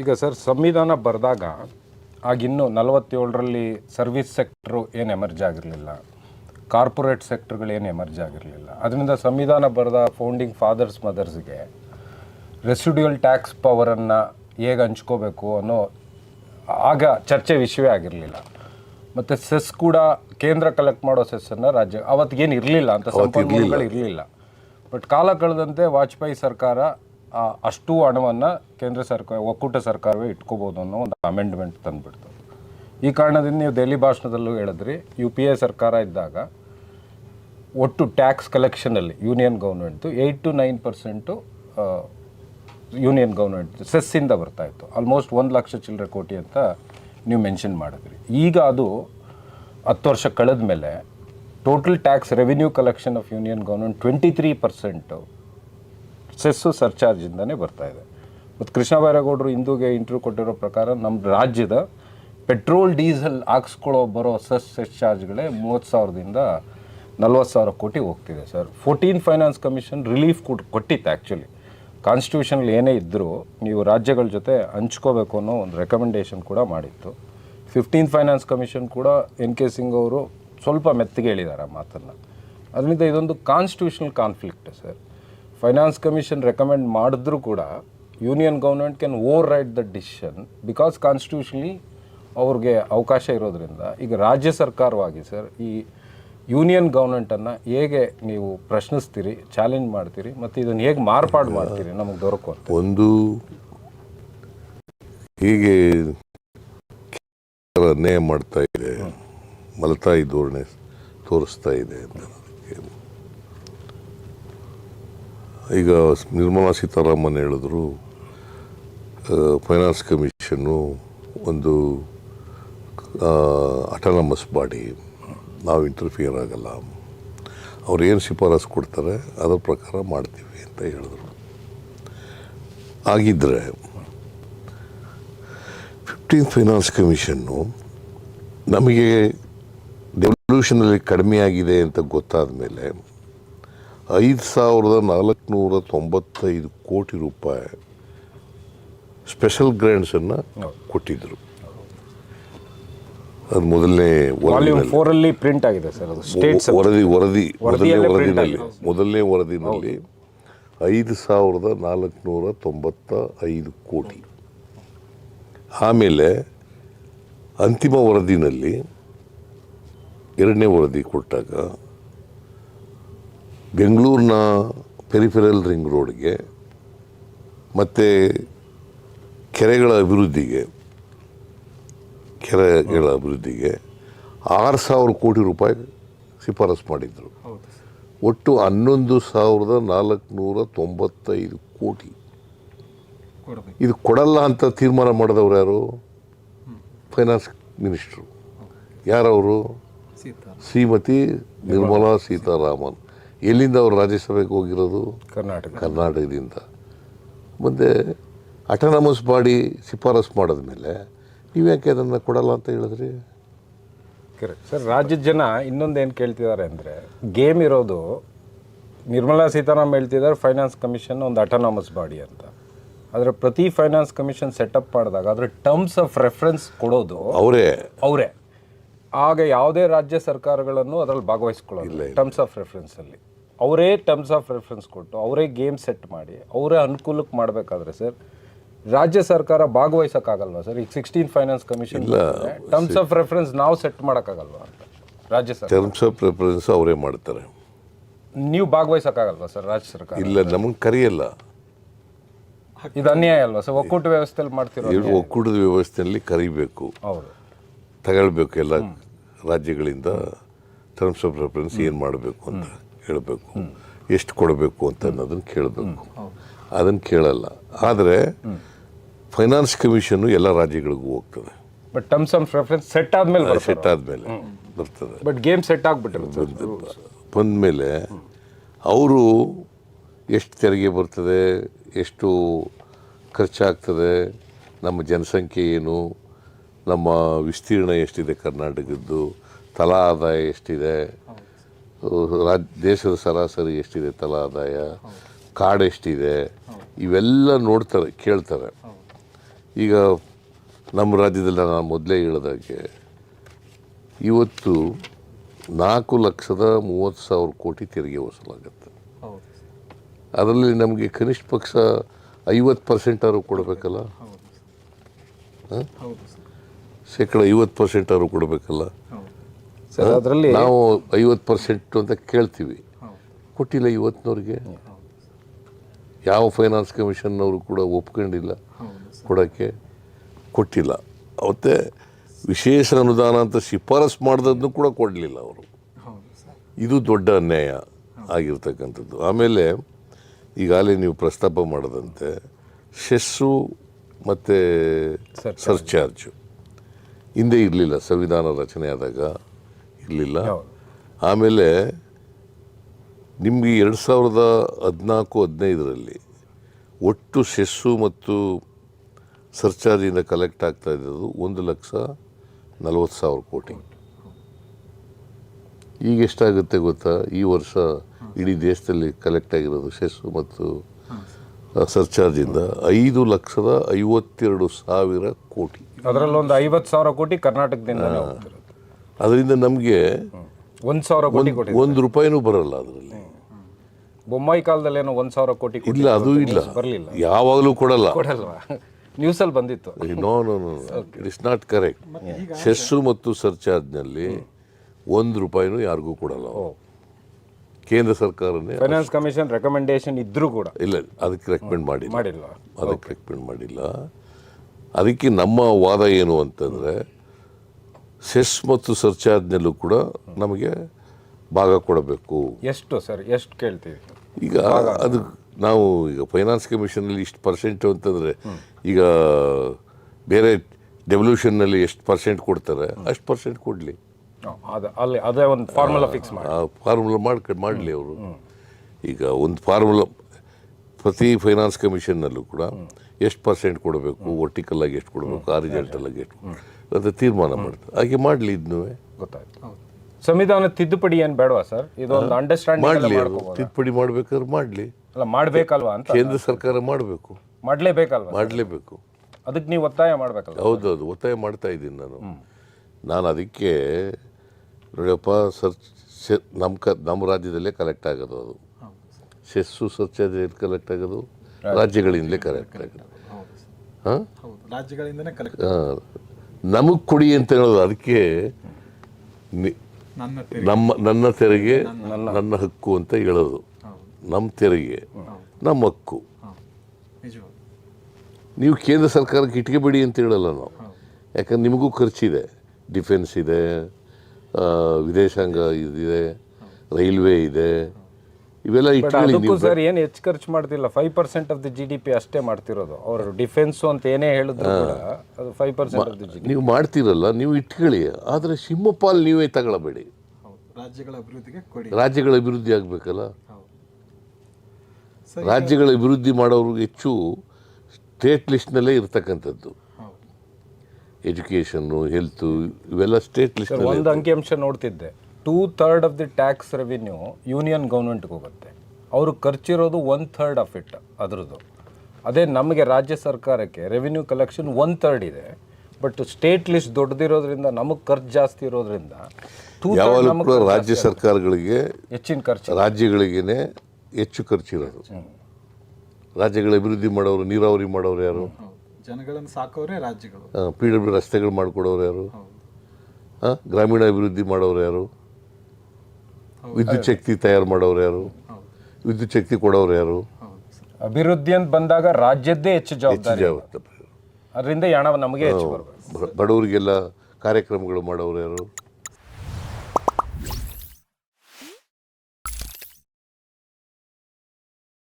ಈಗ ಸರ್ ಸಂವಿಧಾನ ಬರೆದಾಗ ಆಗಿನ್ನೂ ನಲವತ್ತೇಳರಲ್ಲಿ ಸರ್ವಿಸ್ ಸೆಕ್ಟ್ರು ಏನು ಎಮರ್ಜ್ ಆಗಿರಲಿಲ್ಲ. ಕಾರ್ಪೊರೇಟ್ ಸೆಕ್ಟರ್ಗಳು ಏನು ಎಮರ್ಜ್ ಆಗಿರಲಿಲ್ಲ. ಅದರಿಂದ ಸಂವಿಧಾನ ಬರೆದ ಫೌಂಡಿಂಗ್ ಫಾದರ್ಸ್ ಮದರ್ಸ್ಗೆ ರೆಸಿಡ್ಯೂಯಲ್ ಟ್ಯಾಕ್ಸ್ ಪವರನ್ನು ಹೇಗೆ ಹಂಚ್ಕೋಬೇಕು ಅನ್ನೋ ಆಗ ಚರ್ಚೆ ವಿಷಯವೇ ಆಗಿರಲಿಲ್ಲ. ಮತ್ತು ಸೆಸ್ ಕೂಡ ಕೇಂದ್ರ ಕಲೆಕ್ಟ್ ಮಾಡೋ ಸೆಸ್ಸನ್ನು ರಾಜ್ಯ ಅವತ್ತಿಗೇನು ಇರಲಿಲ್ಲ ಅಂತ ಸಂಪನ್ಮೂಲಗಳು ಇರಲಿಲ್ಲ. ಬಟ್ ಕಾಲ ಕಳೆದಂತೆ ವಾಜಪೇಯಿ ಸರ್ಕಾರ ಅಷ್ಟು ಹಣವನ್ನು ಕೇಂದ್ರ ಸರ್ಕಾರ, ಒಕ್ಕೂಟ ಸರ್ಕಾರವೇ ಇಟ್ಕೋಬೋದು ಅನ್ನೋ ಒಂದು ಅಮೆಂಡ್ಮೆಂಟ್ ತಂದುಬಿಡ್ತು. ಈ ಕಾರಣದಿಂದ ನೀವು ದೆಹಲಿ ಭಾಷಣದಲ್ಲೂ ಹೇಳಿದ್ರಿ ಯು ಪಿ ಎ ಸರ್ಕಾರ ಇದ್ದಾಗ ಒಟ್ಟು ಟ್ಯಾಕ್ಸ್ ಕಲೆಕ್ಷನಲ್ಲಿ ಯೂನಿಯನ್ ಗೌರ್ಮೆಂಟ್ದು eight to nine percent union government ಸೆಸ್ಸಿಂದ ಬರ್ತಾ ಇತ್ತು. ಆಲ್ಮೋಸ್ಟ್ ಒಂದು ಲಕ್ಷ ಚಿಲ್ಲರೆ ಕೋಟಿ ಅಂತ ನೀವು ಮೆನ್ಷನ್ ಮಾಡಿದ್ರಿ. ಈಗ ಅದು ಹತ್ತು ವರ್ಷ ಕಳೆದ ಮೇಲೆ total tax revenue collection of union government twenty three percent cess ಸರ್ಚಾರ್ಜಿಂದನೇ ಇದೆ. ಮತ್ತು ಕೃಷ್ಣ ಬೈರೇಗೌಡರು ಹಿಂದೂಗೆ ಇಂಟರ್ವ್ಯೂ ಕೊಟ್ಟಿರೋ ಪ್ರಕಾರ ನಮ್ಮ ರಾಜ್ಯದ ಪೆಟ್ರೋಲ್, ಡೀಸೆಲ್ ಹಾಕ್ಸ್ಕೊಳ್ಳೋ ಬರೋ ಸೆಸ್ ಸೆಸ್ ಚಾರ್ಜ್ಗಳೇ ಮೂವತ್ತು ಸಾವಿರದಿಂದ ನಲ್ವತ್ತು ಸಾವಿರ ಕೋಟಿ ಹೋಗ್ತಿದೆ sir. Fourteen finance commission relief ಕೊಟ್ಟು ಕೊಟ್ಟಿತ್ತು ಆ್ಯಕ್ಚುಲಿ ಕಾನ್ಸ್ಟಿಟ್ಯೂಷನಲ್ಲಿ ಏನೇ ಇದ್ದರೂ ನೀವು ರಾಜ್ಯಗಳ ಜೊತೆ ಹಂಚ್ಕೋಬೇಕು ಅನ್ನೋ ಒಂದು ರೆಕಮೆಂಡೇಷನ್ ಕೂಡ ಮಾಡಿತ್ತು. ಫಿಫ್ಟೀನ್ ಫೈನಾನ್ಸ್ ಕಮಿಷನ್ ಕೂಡ ಎನ್ ಕೆ ಸಿಂಗ್ ಅವರು ಸ್ವಲ್ಪ ಮೆತ್ತಗೆ ಹೇಳಿದ್ದಾರೆ ಆ ಮಾತನ್ನು. ಅದರಿಂದ ಇದೊಂದು constitutional conflict sir. Finance commission recommend ಮಾಡಿದ್ರೂ ಕೂಡ union government can override the decision because ಕಾನ್ಸ್ಟಿಟ್ಯೂಷನ್ಲಿ ಅವ್ರಿಗೆ ಅವಕಾಶ ಇರೋದ್ರಿಂದ ಈಗ ರಾಜ್ಯ ಸರ್ಕಾರವಾಗಿ ಸರ್ ಈ ಯೂನಿಯನ್ ಗೌರ್ಮೆಂಟನ್ನು ಹೇಗೆ ನೀವು ಪ್ರಶ್ನಿಸ್ತೀರಿ ಚಾಲೆಂಜ್ ಮಾಡ್ತೀರಿ, ಮತ್ತು ಇದನ್ನು ಹೇಗೆ ಮಾರ್ಪಾಡು ಮಾಡ್ತೀರಿ ನಮಗೆ ದೊರಕುವಂತ ಒಂದು ಹೀಗೆ ಅನ್ಯಾಯ ಮಾಡ್ತಾ ಇದೆ, ಮಲತಾಯಿ ಧೋರಣೆ ತೋರಿಸ್ತಾ ಇದೆ ಅಂತ. ಈಗ ನಿರ್ಮಲಾ ಸೀತಾರಾಮನ್ ಹೇಳಿದ್ರು ಫೈನಾನ್ಸ್ ಕಮಿಷನ್ನು ಒಂದು ಅಟಾನಮಸ್ ಬಾಡಿ ನಾವು ಇಂಟರ್ಫಿಯರ್ ಆಗಲ್ಲ. ಅವ್ರು ಏನು ಶಿಫಾರಸು ಕೊಡ್ತಾರೆ, ಅದರ ಪ್ರಕಾರ ಮಾಡ್ತೀವಿ ಅಂತ ಹೇಳಿದ್ರು. ಆಗಿದ್ದರೆ ಫಿಫ್ಟೀನ್ ಫೈನಾನ್ಸ್ ಕಮಿಷನ್ನು ನಮಗೆ ಡೆವಲ್ಯೂಷನಲ್ಲಿ ಕಡಿಮೆ ಆಗಿದೆ ಅಂತ ಗೊತ್ತಾದ ಮೇಲೆ ಐದು ಸಾವಿರದ ನಾಲ್ಕುನೂರ ತೊಂಬತ್ತೈದು ಕೋಟಿ ರೂಪಾಯಿ ಸ್ಪೆಷಲ್ ಗ್ರ್ಯಾಂಡ್ಸನ್ನು ಕೊಟ್ಟಿದ್ದರು ಅದು ಮೊದಲನೇ ಫೋರಲ್ಲಿ ಪ್ರಿಂಟ್ ಆಗಿದೆ ಸರ್ ಅದು ವರದಿ ವರದಿ ಮೊದಲನೇ ವರದಿನಲ್ಲಿ ಮೊದಲನೇ ವರದಿನಲ್ಲಿ ಐದು ಸಾವಿರದ ನಾಲ್ಕುನೂರ ತೊಂಬತ್ತ ಐದು ಕೋಟಿ. ಆಮೇಲೆ ಅಂತಿಮ ವರದಿನಲ್ಲಿ ಎರಡನೇ ವರದಿ ಕೊಟ್ಟಾಗ ಬೆಂಗಳೂರಿನ ಪೆರಿಫೆರಲ್ ರಿಂಗ್ ರೋಡ್ಗೆ ಮತ್ತು ಕೆರೆಗಳ ಅಭಿವೃದ್ಧಿಗೆ ಕೆರೆಗಳ ಅಭಿವೃದ್ಧಿಗೆ ಆರು ಸಾವಿರ ಕೋಟಿ ರೂಪಾಯಿ ಶಿಫಾರಸು ಮಾಡಿದರು. ಒಟ್ಟು ಹನ್ನೊಂದು ಸಾವಿರದ ನಾಲ್ಕುನೂರ ತೊಂಬತ್ತೈದು ಕೋಟಿ. ಇದು ಕೊಡಲ್ಲ ಅಂತ ತೀರ್ಮಾನ ಮಾಡಿದವ್ರು ಯಾರು? ಫೈನಾನ್ಸ್ ಮಿನಿಸ್ಟ್ರು ಯಾರವರು? ಶ್ರೀಮತಿ ನಿರ್ಮಲಾ ಸೀತಾರಾಮನ್. ಎಲ್ಲಿಂದ ಅವರು ರಾಜ್ಯಸಭೆಗೆ ಹೋಗಿರೋದು? ಕರ್ನಾಟಕ. ಕರ್ನಾಟಕದಿಂದ. ಮುಂದೆ ಅಟಾನಮಸ್ ಬಾಡಿ ಶಿಫಾರಸು ಮಾಡಿದ್ಮೇಲೆ ನೀವು ಯಾಕೆ ಅದನ್ನು ಕೊಡಲ್ಲ ಅಂತ ಹೇಳಿದ್ರಿ? ಕರೆಕ್ಟ್ ಸರ್ ರಾಜ್ಯದ ಜನ ಇನ್ನೊಂದೇನು ಕೇಳ್ತಿದ್ದಾರೆ ಅಂದರೆ ಗೇಮ್ ಇರೋದು ನಿರ್ಮಲಾ ಸೀತಾರಾಮನ್ ಹೇಳ್ತಿದ್ದಾರೆ ಫೈನಾನ್ಸ್ ಕಮಿಷನ್ ಒಂದು ಅಟಾನಮಸ್ ಬಾಡಿ ಅಂತ. ಆದರೆ ಪ್ರತಿ ಫೈನಾನ್ಸ್ ಕಮಿಷನ್ ಸೆಟಪ್ ಮಾಡಿದಾಗ ಅದರ ಟರ್ಮ್ಸ್ ಆಫ್ ರೆಫರೆನ್ಸ್ ಕೊಡೋದು ಅವರೇ. ಅವರೇ. ಆಗ ಯಾವುದೇ ರಾಜ್ಯ ಸರ್ಕಾರಗಳನ್ನು ಅದರಲ್ಲಿ ಭಾಗವಹಿಸ್ಕೊಳ್ಳೋದು ಟರ್ಮ್ಸ್ ಆಫ್ ರೆಫರೆನ್ಸಲ್ಲಿ ಅವರೇ ಟರ್ಮ್ಸ್ ಆಫ್ ರೆಫರೆನ್ಸ್ ಕೊಟ್ಟು ಅವರೇ ಗೇಮ್ ಸೆಟ್ ಮಾಡಿ ಅವರೇ ಅನುಕೂಲಕ್ಕೆ ಮಾಡಬೇಕಾದ್ರೆ ಸರ್ ರಾಜ್ಯ ಸರ್ಕಾರ ಭಾಗವಹಿಸೋಕ್ಕಾಗಲ್ವಾ ಸರ್ ಈಗ sixteen finance commission terms of reference ನಾವು ಸೆಟ್ ಮಾಡೋಕ್ಕಾಗಲ್ವಾ ಅಂತ ರಾಜ್ಯ ಸರ್ ಟರ್ಮ್ಸ್ ಆಫ್ ರೆಫರೆನ್ಸ್ ಅವರೇ ಮಾಡ್ತಾರೆ. ನೀವು ಭಾಗವಹಿಸೋಕ್ಕಾಗಲ್ವಾ ಸರ್ ರಾಜ್ಯ ಸರ್ಕಾರ? ಇಲ್ಲ ನಮಗೆ ಕರೆಯಲ್ಲ. ಇದು ಅನ್ಯಾಯ ಅಲ್ವಾ ಸರ್ ಒಕ್ಕೂಟ ವ್ಯವಸ್ಥೆಯಲ್ಲಿ ಮಾಡ್ತಿರೋ ಇಲ್ಲಿ ಒಕ್ಕೂಟದ ವ್ಯವಸ್ಥೆಯಲ್ಲಿ ಕರಿಬೇಕು. ಹೌದು. ತಗೊಳ್ಬೇಕು ಎಲ್ಲ ರಾಜ್ಯಗಳಿಂದ. ಟರ್ಮ್ಸ್ ಆಫ್ ರೆಫರೆನ್ಸ್ ಏನು ಮಾಡಬೇಕು ಅಂತ. ಹೇಳಬೇಕು. ಎಷ್ಟು ಕೊಡಬೇಕು ಅಂತ ಅನ್ನೋದನ್ನು ಕೇಳಬೇಕು. ಅದನ್ನು ಕೇಳಲ್ಲ. ಆದರೆ ಫೈನಾನ್ಸ್ ಕಮಿಷನ್ನು ಎಲ್ಲ ರಾಜ್ಯಗಳಿಗೂ ಹೋಗ್ತದೆ. But terms of reference set ಆದಮೇಲೆ ಸೆಟ್ ಆದಮೇಲೆ ಬರ್ತದೆ. ಬಟ್ ಗೇಮ್ ಸೆಟ್ ಆಗ್ಬಿಟ್ಟಿರುತ್ತೆ ಬಂದಮೇಲೆ ಅವರು ಎಷ್ಟು ತೆರಿಗೆ ಬರ್ತದೆ ಎಷ್ಟು ಖರ್ಚಾಗ್ತದೆ ನಮ್ಮ ಜನಸಂಖ್ಯೆ ಏನು ನಮ್ಮ ವಿಸ್ತೀರ್ಣ ಎಷ್ಟಿದೆ ಕರ್ನಾಟಕದ್ದು ತಲಾ ಆದಾಯ ಎಷ್ಟಿದೆ ರಾಜ್ ದೇಶದ ಸರಾಸರಿ ಎಷ್ಟಿದೆ? ತಲಾ ಆದಾಯ ಕಾಡು ಎಷ್ಟಿದೆ? ಇವೆಲ್ಲ ನೋಡ್ತಾರೆ ಕೇಳ್ತಾರೆ. ಈಗ ನಮ್ಮ ರಾಜ್ಯದಲ್ಲಿ ನಾನು ಮೊದಲೇ ಹೇಳಿದಾಗೆ ಇವತ್ತು ನಾಲ್ಕು ಲಕ್ಷದ ಮೂವತ್ತು ಸಾವಿರ ಕೋಟಿ ತೆರಿಗೆ ವಸೂಲಾಗುತ್ತೆ. ಅದರಲ್ಲಿ ನಮಗೆ ಕನಿಷ್ಠ ಪಕ್ಷ ಐವತ್ತು ಪರ್ಸೆಂಟ್ ಆದರೂ ಕೊಡಬೇಕಲ್ಲ? ಶೇಕಡ ಐವತ್ತು ಪರ್ಸೆಂಟ್ ಆದರೂ ಕೊಡಬೇಕಲ್ಲ? ಸರ್ ಅದರಲ್ಲಿ ನಾವು ಐವತ್ತು ಪರ್ಸೆಂಟ್ ಅಂತ ಕೇಳ್ತೀವಿ. ಕೊಟ್ಟಿಲ್ಲ ಇವತ್ತಿನವ್ರಿಗೆ ಯಾವ ಫೈನಾನ್ಸ್ ಕಮಿಷನ್ನವರು ಕೂಡ ಒಪ್ಕೊಂಡಿಲ್ಲ ಕೊಡೋಕ್ಕೆ. ಕೊಟ್ಟಿಲ್ಲ. ಅವತ್ತೆ ವಿಶೇಷ ಅನುದಾನ ಅಂತ ಶಿಫಾರಸ್ ಮಾಡಿದನ್ನು ಕೂಡ ಕೊಡಲಿಲ್ಲ ಅವರು. ಇದು ದೊಡ್ಡ ಅನ್ಯಾಯ ಆಗಿರ್ತಕ್ಕಂಥದ್ದು. ಆಮೇಲೆ ಈಗಾಗಲೇ ನೀವು ಪ್ರಸ್ತಾಪ ಮಾಡದಂತೆ ಸೆಸ್ಸು ಮತ್ತು. ಸರ್ಚಾರ್ಜು. ಹಿಂದೆ ಇರಲಿಲ್ಲ ಸಂವಿಧಾನ ರಚನೆ ಆದಾಗ. ಇರಲಿಲ್ಲ. ಆಮೇಲೆ ನಿಮಗೆ ಎರಡು ಸಾವಿರದ ಹದಿನಾಲ್ಕು ಹದಿನೈದರಲ್ಲಿ ಒಟ್ಟು ಸೆಸ್ಸು ಮತ್ತು ಸರ್ಚಾರ್ಜಿಂದ ಕಲೆಕ್ಟ್ ಆಗ್ತಾ ಇದ್ದದ್ದು ಒಂದು ಲಕ್ಷ ನಲವತ್ತು ಸಾವಿರ ಕೋಟಿ. ಈಗ ಎಷ್ಟಾಗುತ್ತೆ ಗೊತ್ತಾ? ಈ ವರ್ಷ ಇಡೀ ದೇಶದಲ್ಲಿ ಕಲೆಕ್ಟ್ ಆಗಿರೋದು ಸೆಸ್ಸು ಮತ್ತು ಸರ್ಚಾರ್ಜಿಂದ ಐದು ಲಕ್ಷದ ಐವತ್ತೆರಡು ಸಾವಿರ ಕೋಟಿ. ಅದರಲ್ಲೊಂದು ಐವತ್ತು ಸಾವಿರ ಕೋಟಿ ಕರ್ನಾಟಕದಿಂದ ಅದರಿಂದ ನಮಗೆ ಒಂದು ಸಾವಿರ ಕೋಟಿ ಕೊಟ್ಟಿದೆ ಒಂದು ರೂಪಾಯಿನೂ ಬರಲ್ಲ ಅದರಲ್ಲಿ. ಬೊಮ್ಮಾಯಿ ಕಾಲದಲ್ಲಿ ಏನೋ ಒಂದು ಸಾವಿರ ಕೋಟಿ ಇಲ್ಲ ಅದು ಇಲ್ಲ. ಬರಲಿಲ್ಲ. ಯಾವಾಗಲೂ ಕೊಡಲ್ಲ. ಕೊಡಲ್ವಾ? ನ್ಯೂಸಲ್ಲಿ ಬಂದಿತ್ತು. No no no it is not correct cess ಮತ್ತು ಸರ್ಚಾರ್ಜ್ನಲ್ಲಿ ಒಂದು ರೂಪಾಯಿನೂ ಯಾರಿಗೂ ಕೊಡಲ್ಲ ಕೇಂದ್ರ ಸರ್ಕಾರನೇ ಫೈನಾನ್ಸ್ ಕಮಿಷನ್ ರೆಕಮೆಂಡೇಶನ್ ಇದ್ರೂ ಕೂಡ ಇಲ್ಲ ಅದಕ್ಕೆ ರೆಕಮೆಂಡ್ ಮಾಡಿಲ್ಲ. ಮಾಡಿಲ್ಲ ಅದಕ್ಕೆ ರೆಕಮೆಂಡ್ ಮಾಡಿಲ್ಲ. ಅದಕ್ಕೆ ನಮ್ಮ ವಾದ ಏನು ಅಂತಂದರೆ ಸೆಸ್ ಮತ್ತು ಸರ್ಚಾರ್ಜ್ನಲ್ಲೂ ಕೂಡ ನಮಗೆ ಭಾಗ ಕೊಡಬೇಕು. ಎಷ್ಟು ಸರ್? ಎಷ್ಟು ಕೇಳ್ತೀವಿ ಈಗ ಅದು ನಾವು ಈಗ ಫೈನಾನ್ಸ್ ಕಮಿಷನಲ್ಲಿ ಇಷ್ಟು ಪರ್ಸೆಂಟು ಅಂತಂದರೆ ಈಗ ಬೇರೆ ಡೆವಲ್ಯೂಷನ್ನಲ್ಲಿ ಎಷ್ಟು ಪರ್ಸೆಂಟ್ ಕೊಡ್ತಾರೆ ಅಷ್ಟು ಪರ್ಸೆಂಟ್ ಕೊಡಲಿ. ಅಲ್ಲಿ ಅದೇ ಒಂದು ಫಾರ್ಮುಲಾ ಫಿಕ್ಸ್ ಮಾಡಿ. ಫಾರ್ಮುಲಾ ಮಾಡ್ಕೊಂಡು ಮಾಡಲಿ ಅವರು. ಈಗ ಒಂದು ಫಾರ್ಮುಲಾ ಪ್ರತಿ ಫೈನಾನ್ಸ್ ಕಮಿಷನ್ನಲ್ಲೂ ಕೂಡ ಎಷ್ಟು ಪರ್ಸೆಂಟ್ ಕೊಡಬೇಕು ವರ್ಟಿಕಲ್ ಆಗಿ ಎಷ್ಟು ಕೊಡಬೇಕು ಆರಿಜೆಂಟಲ್ ಆಗಿ ಎಷ್ಟು ಅಂತ ತೀರ್ಮಾನ ಮಾಡ್ತಾರೆ. ಹಾಗೆ ಮಾಡಲಿ ಇದನ್ನೂ ಗೊತ್ತಾಯ್ತು. ಸಂವಿಧಾನ ತಿದ್ದುಪಡಿ ಏನು ಬೇಡವಾ ಸರ್? ಇದೊಂದು ಮಾಡಲಿ ತಿದ್ದುಪಡಿ ಮಾಡ್ಬೇಕಾದ್ರೆ ಮಾಡಲಿ. ಅಲ್ಲ ಮಾಡ್ಬೇಕಲ್ವಾ ಅಂತ? ಕೇಂದ್ರ ಸರ್ಕಾರ ಮಾಡಬೇಕು. ಮಾಡ್ಲೇಬೇಕಲ್ವಾ ಮಾಡಲೇಬೇಕು. ಅದಕ್ಕೆ ನೀವು ಒತ್ತಾಯ ಮಾಡ್ಬೇಕಲ್ಲ ಹೌದು ಒತ್ತಾಯ ಮಾಡ್ತಾ ಇದ್ದೀನಿ ನಾನು. ನಾನು ಅದಕ್ಕೆ ನೋಡಿಯಪ್ಪ ಸರ್ ನಮ್ಮ ಕ ನಮ್ಮ ರಾಜ್ಯದಲ್ಲೇ ಕಲೆಕ್ಟ್ ಆಗೋದು ಅದು. ಶಸ್ಸು ಸ್ವಚ್ಛತೆ ಕಲೆಕ್ಟ್ ಆಗೋದು ರಾಜ್ಯಗಳಿಂದಲೇ ಕಲೆಕ್ಟ್ ಆಗೋದು. ಹಾಂ? ರಾಜ್ಯಗಳಿಂದನೇ ಕಲೆಕ್ಟ್ ನಮಗೆ ಕೊಡಿ ಅಂತ ಹೇಳೋದು ಅದಕ್ಕೆ ನಿ- ನನ್ನ ತೆರಿಗೆ. ನಮ್ಮ ನನ್ನ ತೆರಿಗೆ ನನ್ನ ಹಕ್ಕು. ಅಂತ ಹೇಳೋದು. ನಮ್ಮ ತೆರಿಗೆ ನಮ್ಮ ಹಕ್ಕು. ನೀವು ಕೇಂದ್ರ ಸರ್ಕಾರಕ್ಕೆ ಇಟ್ಕೋಬೇಡಿ ಅಂತ ಹೇಳಲ್ಲ ನಾವು. ಯಾಕಂದ್ರೆ ನಿಮಗೂ ಖರ್ಚಿದೆ. ಡಿಫೆನ್ಸ್ ಇದೆ ವಿದೇಶಾಂಗ ಇದೆ ರೈಲ್ವೆ ಇದೆ ಇವೆಲ್ಲ ಇಟ್ಕೊಳ್ಳಿ ಅದಕ್ಕೂ ಸರ್ ಏನು ಹೆಚ್ಚು ಖರ್ಚು ಮಾಡ್ತಿಲ್ಲ five percent of the G D P ಅಷ್ಟೇ ಮಾಡ್ತಿರೋದು. ಅವರು ಡಿಫೆನ್ಸು ಅಂತ ಏನೇ ಹೇಳಿದ್ರು ಕೂಡ ಅದು five percent of the G ನೀವು ಮಾಡ್ತಿರಲ್ಲ ನೀವು ಇಟ್ಕೊಳ್ಳಿ. ಆದರೆ ಸಿಂಹಪಾಲ್ ನೀವೇ ತಗೊಳ್ಳಬೇಡಿ. ಹೌದು. ರಾಜ್ಯಗಳ ಅಭಿವೃದ್ಧಿಗೆ ಕೊಡಿ. ರಾಜ್ಯಗಳ ಅಭಿವೃದ್ಧಿ ಆಗಬೇಕಲ್ಲ? ಹೌದು ಸರ್. ರಾಜ್ಯಗಳ ಅಭಿವೃದ್ಧಿ ಮಾಡೋರು ಹೆಚ್ಚು ಸ್ಟೇಟ್ ಲಿಸ್ಟ್ನಲ್ಲೇ ಇರ್ತಕ್ಕಂಥದ್ದು. ಹೌದು. ಎಜುಕೇಷನ್ನು ಹೆಲ್ತು ಇವೆಲ್ಲ ಸ್ಟೇಟ್ ಲಿಸ್ಟ್ ಒಂದು ಅಂಕಿಅಂಶ ನೋಡ್ತಿದ್ದೆ. Two third of the tax revenue union ಗೌರ್ಮೆಂಟ್ಗೆ ಹೋಗುತ್ತೆ. ಅವರು ಖರ್ಚಿರೋದು ಒನ್ ಥರ್ಡ್ ಆಫ್ ಇಟ್ ಅದರದ್ದು. ಅದೇ ನಮಗೆ ರಾಜ್ಯ ಸರ್ಕಾರಕ್ಕೆ ರೆವಿನ್ಯೂ ಕಲೆಕ್ಷನ್ ಒನ್ ಥರ್ಡ್ ಇದೆ. ಬಟ್ ಸ್ಟೇಟ್ ಲಿಸ್ಟ್ ದೊಡ್ಡದಿರೋದ್ರಿಂದ ನಮಗೆ ಖರ್ಚು ಜಾಸ್ತಿ ಇರೋದ್ರಿಂದ ಯಾವಾಗಲೂ ರಾಜ್ಯ ಸರ್ಕಾರಗಳಿಗೆ ಹೆಚ್ಚಿನ ಖರ್ಚು. ರಾಜ್ಯಗಳಿಗೇನೆ ಹೆಚ್ಚು ಖರ್ಚಿರೋದು ರಾಜ್ಯಗಳ ಅಭಿವೃದ್ಧಿ ಮಾಡೋರು ನೀರಾವರಿ ಮಾಡೋರು ಯಾರು? ಜನಗಳನ್ನು ಸಾಕೋರೇ ರಾಜ್ಯಗಳು. ಪಿ ಡಬ್ಲ್ಯೂ ರಸ್ತೆಗಳು ಮಾಡ್ಕೊಡೋರು ಯಾರು? ಗ್ರಾಮೀಣ ಅಭಿವೃದ್ಧಿ ಮಾಡೋರು ಯಾರು? ವಿದ್ಯುತ್ ಶಕ್ತಿ ತಯಾರು ಮಾಡೋರು ಯಾರು? ವಿದ್ಯುತ್ ಶಕ್ತಿ ಕೊಡೋರು ಯಾರು? ಅಭಿವೃದ್ಧಿ ಅಂತ ಬಂದಾಗ ರಾಜ್ಯದ್ದೇ ಹೆಚ್ಚು ಜವಾಬ್ದಾರಿ. ಅದರಿಂದ ಹಣ ನಮಗೆ ಹೆಚ್ಚು ಬಡವರಿಗೆಲ್ಲ ಕಾರ್ಯಕ್ರಮಗಳು ಮಾಡೋರು ಯಾರು?